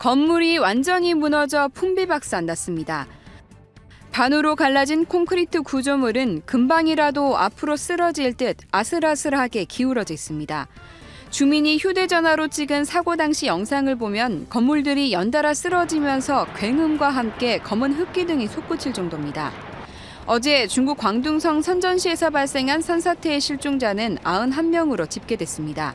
건물이 완전히 무너져 풍비박산 났습니다. 반으로 갈라진 콘크리트 구조물은 금방이라도 앞으로 쓰러질 듯 아슬아슬하게 기울어져 있습니다. 주민이 휴대전화로 찍은 사고 당시 영상을 보면 건물들이 연달아 쓰러지면서 굉음과 함께 검은 흙기 등이 솟구칠 정도입니다. 어제 중국 광둥성 선전시에서 발생한 산사태의 실종자는 91명으로 집계됐습니다.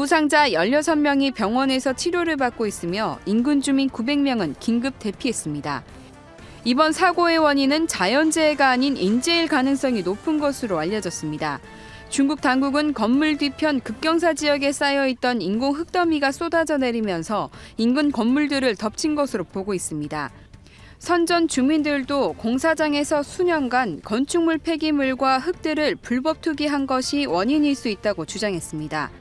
부상자 16명이 병원에서 치료를 받고 있으며 인근 주민 900명은 긴급 대피했습니다. 이번 사고의 원인은 자연재해가 아닌 인재일 가능성이 높은 것으로 알려졌습니다. 중국 당국은 건물 뒤편 급경사 지역에 쌓여 있던 인공 흙더미가 쏟아져 내리면서 인근 건물들을 덮친 것으로 보고 있습니다. 선전 주민들도 공사장에서 수년간 건축물 폐기물과 흙들을 불법 투기한 것이 원인일 수 있다고 주장했습니다.